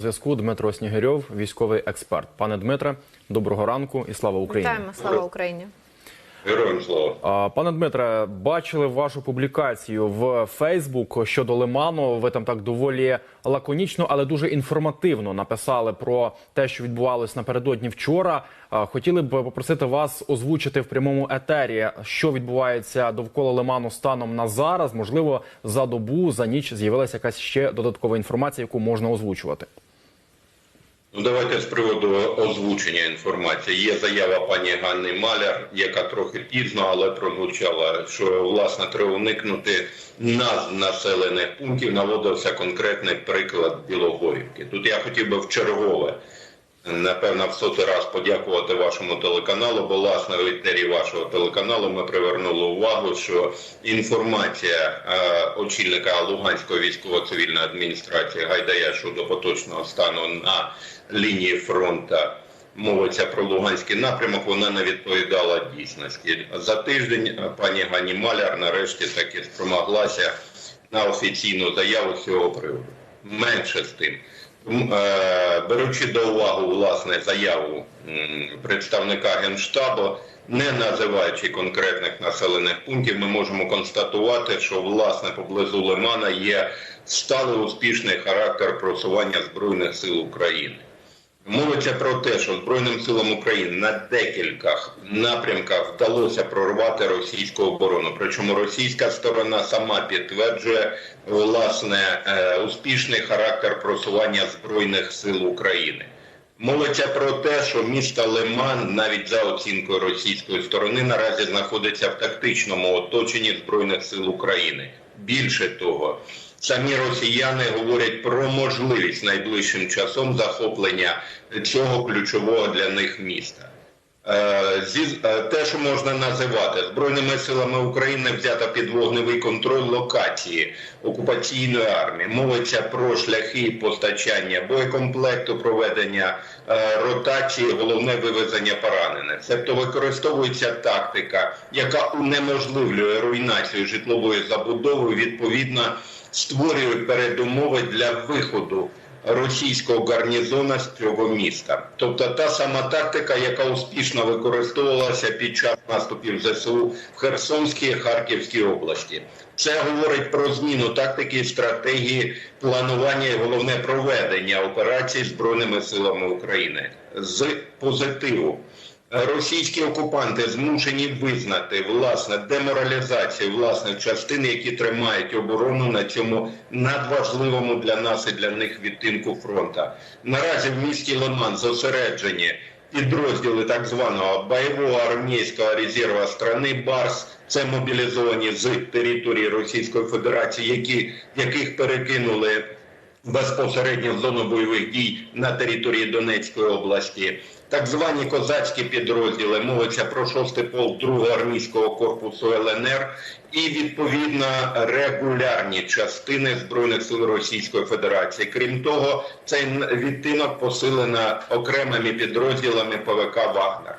Зв'язку Дмитро Снігирьов, військовий експерт. Пане Дмитре, доброго ранку і слава Україні. Вітаємо, слава Україні. Героям слава. Пане Дмитре, бачили вашу публікацію в Фейсбук щодо Лиману. Ви там так доволі лаконічно, але дуже інформативно написали про те, що відбувалось напередодні вчора. Хотіли б попросити вас озвучити в прямому етері, що відбувається довкола Лиману станом на зараз. Можливо, за добу, за ніч з'явилася якась ще додаткова інформація, яку можна озвучувати. Ну, давайте з приводу озвучення інформації. Є заява пані Ганни Маляр, яка трохи пізно, але прозвучала, що власне треба уникнути назв населених пунктів. Наводився конкретний приклад Білогорівки. Тут я хотів би в чергове. Напевно, в сотий раз подякувати вашому телеканалу, бо власне в етері вашого телеканалу ми привернули увагу, що інформація е, очільника Луганської військово-цивільної адміністрації Гайдая щодо поточного стану на лінії фронту мовиться про Луганський напрямок, вона не відповідала дійсності. За тиждень пані Гані Маляр нарешті таки спромоглася на офіційну заяву з цього приводу. Менше з тим. Е, Беручи до уваги власне заяву представника генштабу, не називаючи конкретних населених пунктів, ми можемо констатувати, що власне поблизу Лимана є сталий успішний характер просування збройних сил України. Мовиться про те, що Збройним силам України на декілька напрямках вдалося прорвати російську оборону. Причому російська сторона сама підтверджує власне е, успішний характер просування збройних сил України. Мовиться про те, що місто Лиман, навіть за оцінкою російської сторони, наразі знаходиться в тактичному оточенні збройних сил України. Більше того, самі росіяни говорять про можливість найближчим часом захоплення цього ключового для них міста. Е, е, те, що можна називати збройними силами України, взято під вогневий контроль локації окупаційної армії. Мовиться про шляхи постачання боєкомплекту, проведення е, ротації, головне вивезення поранених. Тобто використовується тактика, яка унеможливлює руйнацію житлової забудови, відповідно створює передумови для виходу російського гарнізону з цього міста. Тобто та сама тактика, яка успішно використовувалася під час наступів ЗСУ в Херсонській і Харківській області. Це говорить про зміну тактики стратегії планування і головне проведення операцій Збройними силами України з позитиву. Російські окупанти змушені визнати власне деморалізацію власних частин, які тримають оборону на цьому надважливому для нас і для них відтинку фронта. Наразі в місті Лиман зосереджені підрозділи так званого бойового армійського резерву страни Барс. Це мобілізовані з території Російської Федерації, які яких перекинули безпосередньо в зону бойових дій на території Донецької області. Так звані козацькі підрозділи мовиться про 6-й полк 2-го армійського корпусу ЛНР і відповідно регулярні частини збройних сил Російської Федерації. Крім того, цей відтинок посилено окремими підрозділами ПВК Вагнер.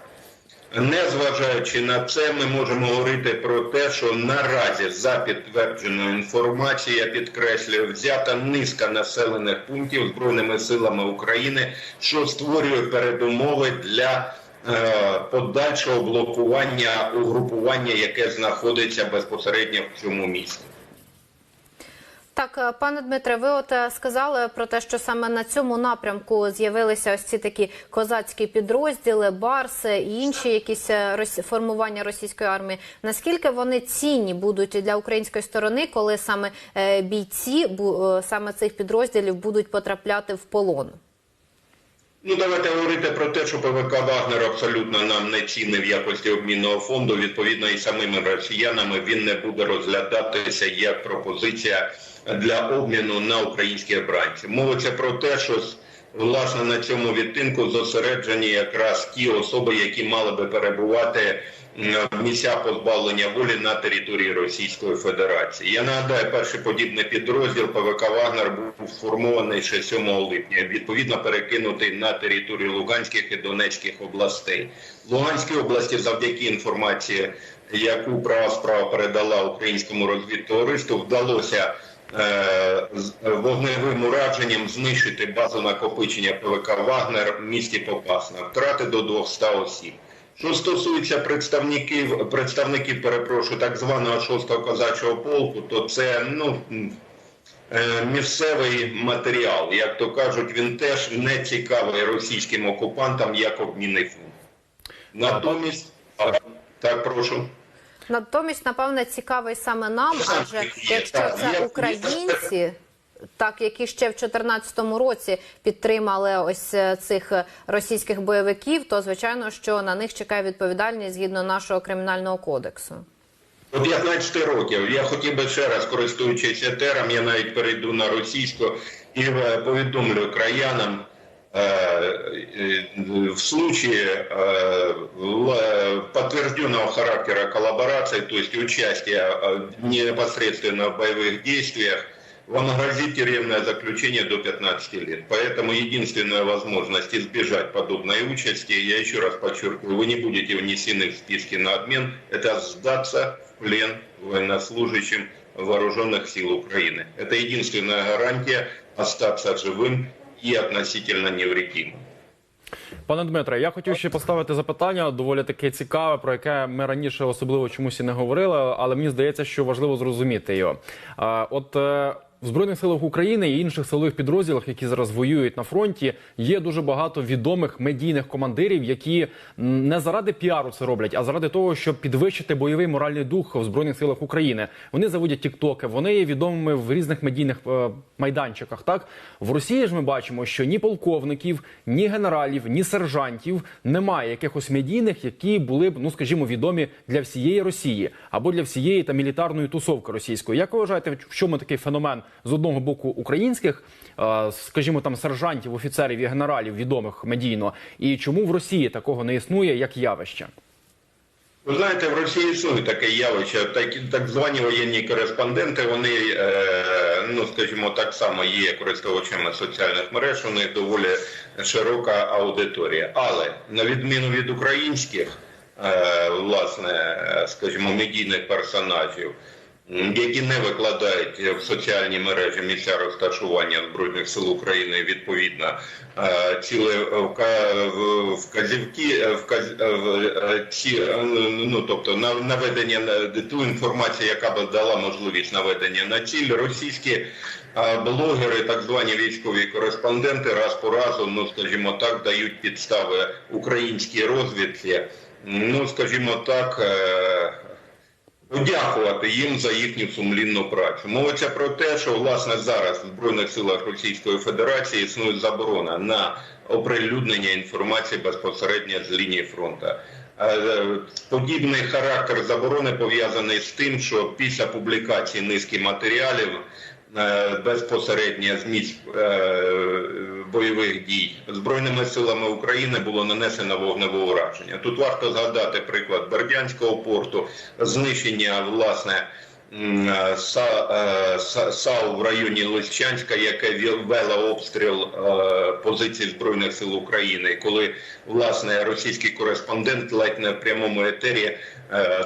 Незважаючи на це, ми можемо говорити про те, що наразі за підтвердженою інформацією, я підкреслюю, взята низка населених пунктів збройними силами України, що створює передумови для е, подальшого блокування угрупування, яке знаходиться безпосередньо в цьому місті. Так, е, пане Дмитре, ви от е, сказали про те, що саме на цьому напрямку з'явилися ось ці такі козацькі підрозділи, барси і інші якісь е, формування російської армії. Наскільки вони цінні будуть для української сторони, коли саме бійці саме цих підрозділів будуть потрапляти в полон? Ну, давайте говорити про те, що ПВК Вагнер абсолютно нам не цінний в якості обмінного фонду. Відповідно, і самими росіянами він не буде розглядатися як пропозиція для обміну на українські бранці. Мовиться про те, що власне на цьому відтинку зосереджені якраз ті особи, які мали би перебувати місця позбавлення волі на території Російської Федерації. Я нагадаю, перший подібний підрозділ ПВК Вагнер був сформований ще 7 липня, відповідно перекинутий на територію Луганських і Донецьких областей. Луганській області, завдяки інформації, яку права справа передала українському розвідтовариству, вдалося е, з- вогневим ураженням знищити базу накопичення ПВК Вагнер в місті Попасна. Втрати до 200 осіб. Що стосується представників, представників, перепрошую, так званого 6-го козачого полку, то це ну, е, місцевий матеріал. Як то кажуть, він теж не цікавий російським окупантам як обмінний фонд. Натомість, а, так прошу. Натомість, напевне, цікавий саме нам, адже якщо це українці Так, які ще в 2014 році підтримали ось е, цих е, російських бойовиків, то звичайно, що на них чекає відповідальність згідно нашого кримінального кодексу. До 15 років я хотів би ще раз, користуючись етером, я навіть перейду на російську і е, повідомлю краянам. е, е, В случае э, л- подтвержденного характера коллаборации, то есть участия э, непосредственно в боевых действиях, вам грозит тюремное заключение до 15 лет. Поэтому единственная возможность избежать подобной участи, я еще раз подчеркиваю, вы не будете внесены в списки на обмен, это сдаться в плен военнослужащим вооруженных сил Украины. Это единственная гарантия остаться живым и относительно невредимым. Пане Дмитре, я хотів ще поставити запитання доволі таке цікаве, про яке ми раніше особливо чомусь і не говорили, але мені здається, що важливо зрозуміти його. А, От е, в збройних силах України і інших силових підрозділах, які зараз воюють на фронті, є дуже багато відомих медійних командирів, які не заради піару це роблять, а заради того, щоб підвищити бойовий моральний дух в збройних силах України. Вони заводять тіктоки, вони є відомими в різних медійних е, майданчиках. Так в Росії ж ми бачимо, що ні полковників, ні генералів, ні сержантів немає якихось медійних, які були б, ну скажімо, відомі для всієї Росії або для всієї та мілітарної тусовки російської. Як ви вважаєте, в чому такий феномен з одного боку українських, е, скажімо, там сержантів, офіцерів і генералів відомих медійно, і чому в Росії такого не існує як явище? Ви знаєте, в Росії існує таке явище. Так, так звані воєнні кореспонденти, вони, е, ну скажімо, так само є користувачами соціальних мереж, у них доволі широка аудиторія. Але на відміну від українських, е, власне, скажімо, медійних персонажів, які не викладають в соціальні мережі місця розташування Збройних сил України відповідно е, в- вказівки, е, вказ- е, ці, ну тобто на- наведення на ту інформацію, яка б дала можливість наведення на ціль, російські блогери, так звані військові кореспонденти, раз по разу, ну скажімо так, дають підстави українській розвідці. Ну, скажімо так, подякувати їм за їхню сумлінну працю. Мовиться про те, що власне зараз в Збройних силах Російської Федерації існує заборона на оприлюднення інформації безпосередньо з лінії фронту. Е, Подібний характер заборони пов'язаний з тим, що після публікації низки матеріалів е, безпосередньо з місць е, бойових дій збройними силами України було нанесено вогневе ураження. Тут варто згадати приклад Бердянського порту, знищення власне. е, Са- е, Са- САУ в районі Лисичанська, яке вел- обстріл е, позицій збройних сил України, коли власне російський кореспондент ледь не в прямому етері е,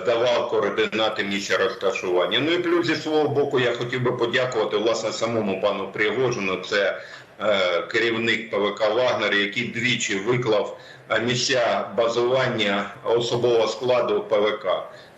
давав координати місця розташування. Ну і плюс зі свого боку я хотів би подякувати власне самому пану Пригожину. Це е, керівник ПВК Вагнер, який двічі виклав е, місця базування особового складу ПВК,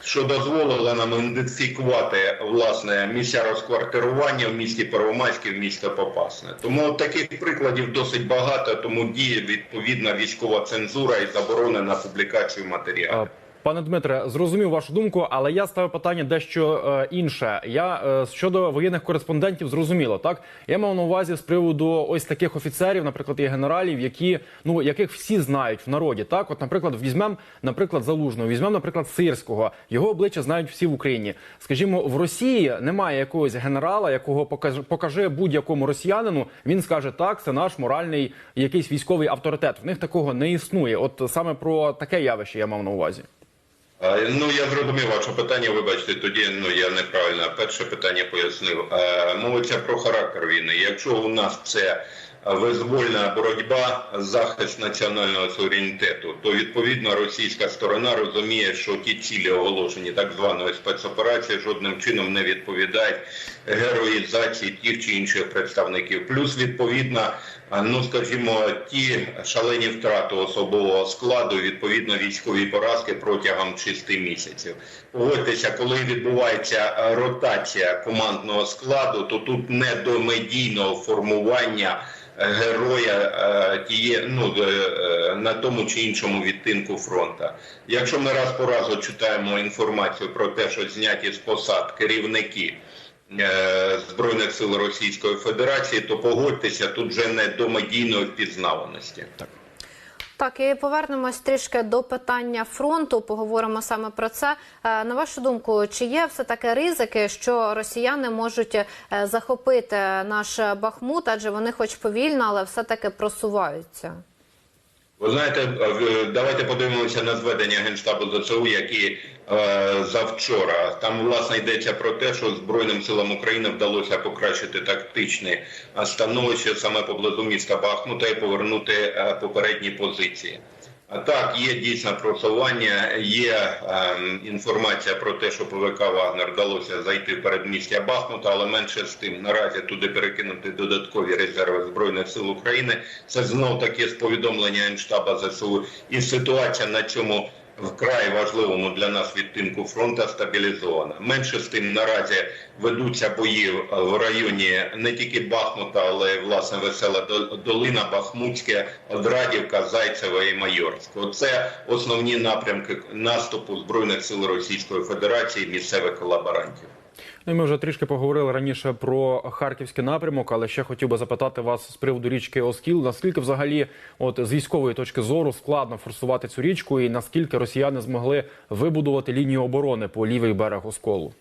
що дозволило нам ідентифікувати власне місця розквартирування в місті Первомайське, в місті Попасне. Тому таких прикладів досить багато. Тому діє відповідна військова цензура і заборона на публікацію матеріалів. Пане Дмитре, зрозумів вашу думку, але я ставив питання дещо е, інше. Я е, щодо воєнних кореспондентів зрозуміло, так я мав на увазі з приводу ось таких офіцерів, наприклад, і генералів, які ну яких всі знають в народі. Так, от, наприклад, візьмемо, наприклад, залужного, візьмемо, наприклад, сирського. Його обличчя знають всі в Україні. Скажімо, в Росії немає якогось генерала, якого покаже, покаже будь-якому росіянину. Він скаже, так, це наш моральний якийсь військовий авторитет. В них такого не існує. От саме про таке явище я мав на увазі. Ну я зрозумів ваше питання. Вибачте, тоді ну я неправильно перше питання пояснив. Е, Мовиться про характер війни. Якщо у нас це визвольна боротьба, захист національного суверенітету, то відповідно російська сторона розуміє, що ті цілі оголошені так званої спецоперації жодним чином не відповідають героїзації тих чи інших представників. Плюс відповідно, а, ну скажімо, ті шалені втрати особового складу, відповідно військові поразки протягом 6 місяців. Погодьтеся, коли відбувається ротація командного складу, то тут не до медійного формування е, героя е, тіє, ну, е, на тому чи іншому відтинку фронта. Якщо ми раз по разу читаємо інформацію про те, що зняті з посад керівники Збройних сил Російської Федерації, то погодьтеся, тут вже не до медійної впізнаваності. Так, і повернемось трішки до питання фронту. Поговоримо саме про це. Е, На вашу думку, чи є все таки ризики, що росіяни можуть е, захопити наш Бахмут, адже вони, хоч повільно, але все таки просуваються? Ви знаєте, е, давайте подивимося на зведення Генштабу ЗСУ, які е, завчора. Там власне йдеться про те, що Збройним силам України вдалося покращити тактичне становище саме поблизу міста Бахмута і повернути е, попередні позиції. Так, є дійсно просування, є е, інформація про те, що ПВК Вагнер вдалося зайти в передмістя Бахмута, але менше з тим наразі туди перекинути додаткові резерви збройних сил України. Це знов таки з повідомлення Генштаба ЗСУ. І ситуація на цьому вкрай важливому для нас відтинку фронту стабілізована. Менше з тим наразі ведуться бої в районі не тільки Бахмута, але й власне весела Дол- долина, Бахмутське, Одрадівка, Зайцева і Майорськ. Це основні напрямки наступу збройних сил Російської Федерації місцевих колаборантів. Ну, ми вже трішки поговорили раніше про харківський напрямок, але ще хотів би запитати вас з приводу річки Оскіл. Наскільки взагалі, от з військової точки зору, складно форсувати цю річку, і наскільки росіяни змогли вибудувати лінію оборони по лівий берег Осколу?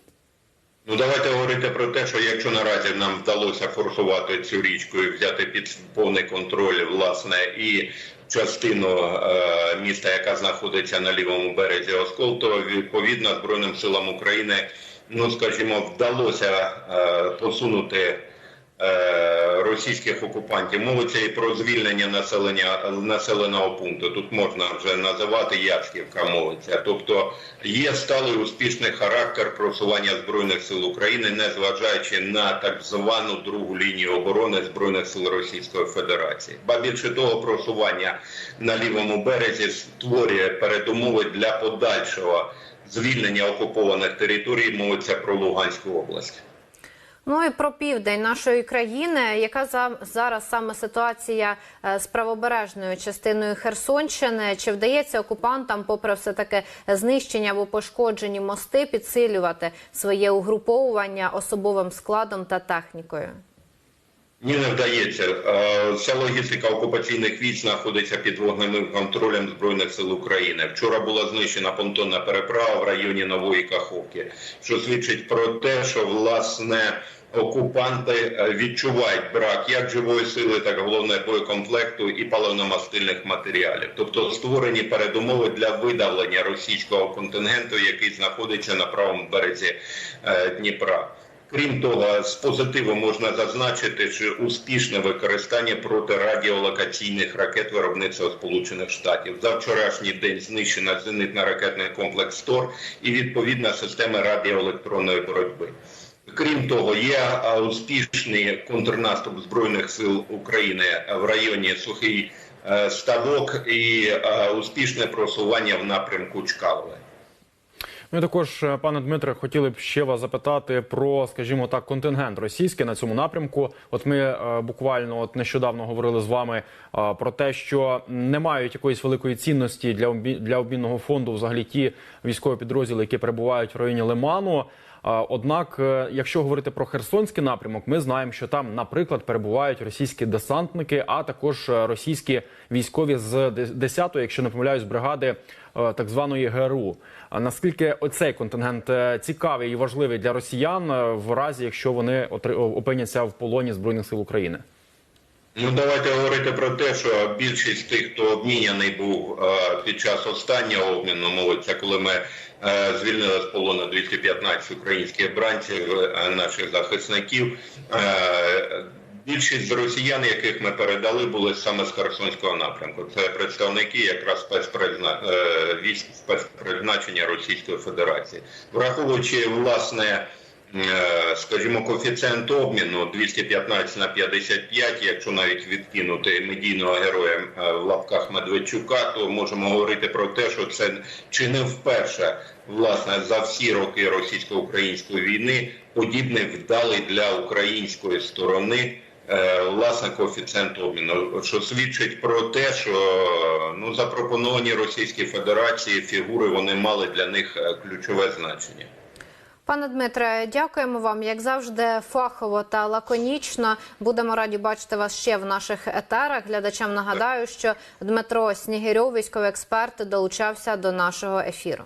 Ну, давайте говорити про те, що якщо наразі нам вдалося форсувати цю річку і взяти під повний контроль, власне, і частину е, міста, яка знаходиться на лівому березі Оскол, то відповідно Збройним силам України, ну скажімо, вдалося е, посунути е, російських окупантів. Мовиться і про звільнення населення населеного пункту. Тут можна вже називати Яцьківка мовиться. Тобто є сталий успішний характер просування збройних сил України, незважаючи на так звану другу лінію оборони збройних сил Російської Федерації. Ба більше того, просування на лівому березі створює передумови для подальшого звільнення окупованих територій. Мовиться про Луганську область. Ну і про південь нашої країни, яка за зараз саме ситуація е, з правобережною частиною Херсонщини? Чи вдається окупантам, попри все таке знищення або пошкоджені мости, підсилювати своє угруповування особовим складом та технікою? Ні, не вдається. Е, Вся логістика окупаційних військ знаходиться під вогневим контролем Збройних сил України. Вчора була знищена понтонна переправа в районі Нової Каховки, що свідчить про те, що власне окупанти е, відчувають брак як живої сили, так головне боєкомплекту і паливно-мастильних матеріалів. Тобто створені передумови для видавлення російського контингенту, який знаходиться на правому березі е, Дніпра. Крім того, з позитиву можна зазначити, що успішне використання протирадіолокаційних ракет виробництва Сполучених Штатів. За вчорашній день знищена зенитно-ракетний комплекс ТОР і відповідна система радіоелектронної боротьби. Крім того, є успішний контрнаступ збройних сил України в районі Сухий е, Ставок і е, успішне просування в напрямку Чкалове. Ну і також, е, пане Дмитре, хотіли б ще вас запитати про, скажімо так, контингент російський на цьому напрямку. От ми е, буквально от нещодавно говорили з вами е, про те, що не мають якоїсь великої цінності для для обмінного фонду взагалі ті військові підрозділи, які перебувають в районі Лиману. Однак, е, якщо говорити про Херсонський напрямок, ми знаємо, що там, наприклад, перебувають російські десантники, а також е, російські військові з 10-ї, якщо не помиляюсь, бригади е, так званої ГРУ. Наскільки оцей контингент цікавий і важливий для росіян в разі, якщо вони опиняться в полоні збройних сил України? Ну, давайте говорити про те, що більшість тих, хто обміняний був е, під час останнього обміну, мовиться, коли ми е, звільнили з полону 215 українських бранців, е, наших захисників. Більшість росіян, яких ми передали, були саме з Херсонського напрямку. Це представники якраз спецпризна... військ спецпризначення Російської Федерації, враховуючи власне. Е, Скажімо, коефіцієнт обміну 215 на 55, якщо навіть відкинути медійного героя е, в лапках Медведчука, то можемо говорити про те, що це чи не вперше власне за всі роки російсько-української війни подібний вдалий для української сторони е, власне коефіцієнт обміну, що свідчить про те, що ну запропоновані Російській Федерації фігури вони мали для них ключове значення. Пане Дмитре, дякуємо вам. Як завжди, фахово та лаконічно. Будемо раді бачити вас ще в наших етерах. Глядачам нагадаю, що Дмитро Снігирьов, військовий експерт, долучався до нашого ефіру.